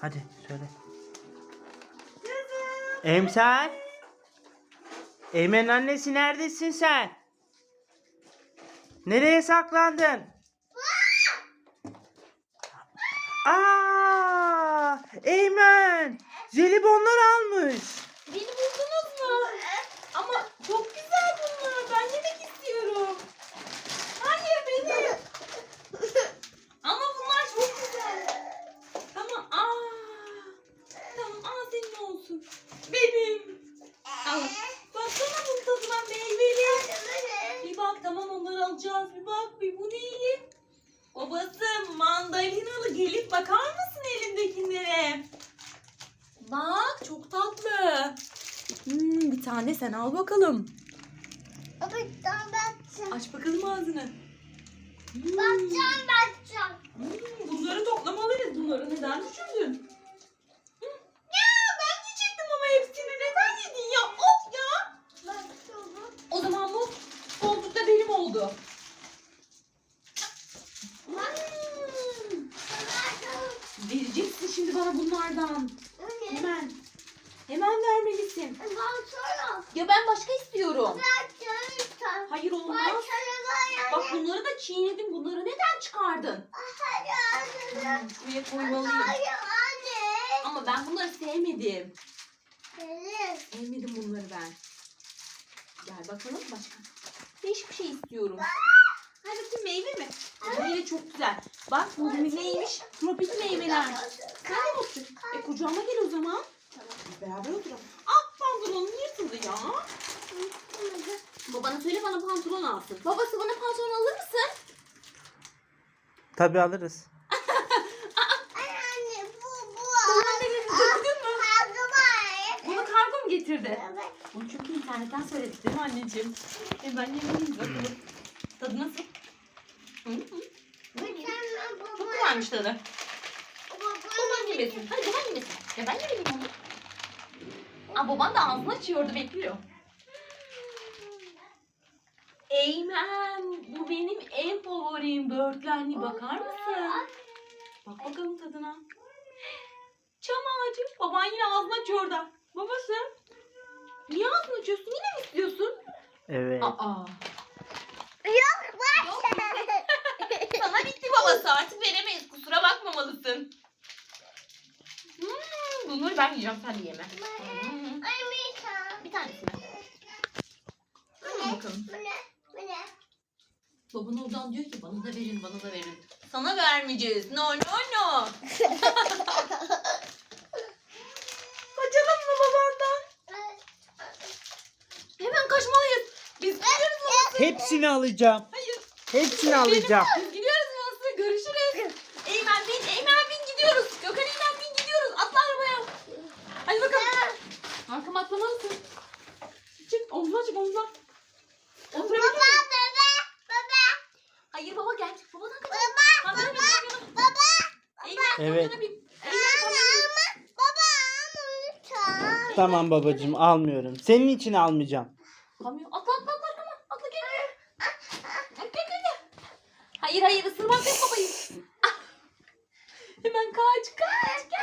Hadi söyle. Emsal. Eymen annesi neredesin sen? Nereye saklandın? Aa! Eymen! Jelibonlar almış. Beni buldunuz mu? Ama çok güzel bunlar. Ben yemek istiyorum. Hayır benim. Ama bunlar çok güzel. Tamam. Aa. Tamam aa senin olsun. Benim. Al. Baksana bunun tadına meyveli. Bir bak tamam onları alacağız. Bir bak bir bu neyli? Babası mandalinalı gelip bakar mısın elindekilere? Bak çok tatlı. Hmm, bir tane sen al bakalım. Aç bakalım ağzını. Hmm, hmm, bunları toplamalıyız. Bunları neden düşürdün? Hmm, Ya ben yiyecektim ama hepsini neden yedin ya? Of ya. O zaman bu koltukta benim oldu. Hmm, Vereceksin şimdi bana bunlardan. Hemen. Hemen vermelisin. Ya ben başka istiyorum. Hayır olmaz. Bak bunları da çiğnedim. Bunları neden çıkardın? Hmm, Şuraya koymalıyım. Ama ben bunları sevmedim. Sevmedim bunları ben. Gel bakalım başka. Değişik bir şey istiyorum. Mi? Meyve çok güzel. Bak bu neymiş? Tropik meyveler. Sen de otur. E kucağıma gel o zaman. Biz beraber oturalım. Ah pantolonum yırtıldı ya. Babana söyle bana pantolon alsın. Babası bana pantolon alır mısın? Tabii alırız. Babam dedi gördün mü? Bunu kargo mu getirdi? Bunu çünkü internetten söyledik değil mi anneciğim? E ben yemeyiz bakalım. Tadı nasıl? Çok güzelmiş tadı. Baban yemesin. Hadi baban yemesin. Ya ben yemedim onu. Aa, baban da ağzını açıyordu bekliyor. Eymen bu benim en favorim böğürtlenli bakar mısın? Bak bakalım tadına. Çam ağacı. Baban yine ağzını açıyor orada. Babası. Niye ağzını açıyorsun? Yine mi istiyorsun? Evet. Aa. Yok Sana bitti babası artık veremeyiz. Bakmamalısın. Hmm, bunları ben yiyeceğim sen de yeme. Hmm, bir tanesini. Hadi bakalım. Baban oradan diyor ki bana da verin bana da verin. Sana vermeyeceğiz. No no no. Kaçalım mı babandan? Hemen kaçmalıyız. Biz gidiyoruz. Hepsini alacağım. Hayır. Hepsini alacağım. Biz gidiyoruz babası. Görüşürüz. Eymen bin, Eymen bin gidiyoruz. Gökhan Eymen bin gidiyoruz. Atla arabaya. Hadi bakalım. Arkama atlamalısın. Çık çık omzuna. Oturabilir misin? Hayır baba gel. Babadan kaç. Baba. Baba. Eymen Evet. kamyona bin. Eymen kamyona bin. Tamam babacığım almıyorum. Senin için almayacağım. Kamyon. Atla atla atla arkama. Atla gel. Gel gel gel. Hayır hayır ısırmak yok babayı. Ah. Hemen kaç kaç gel.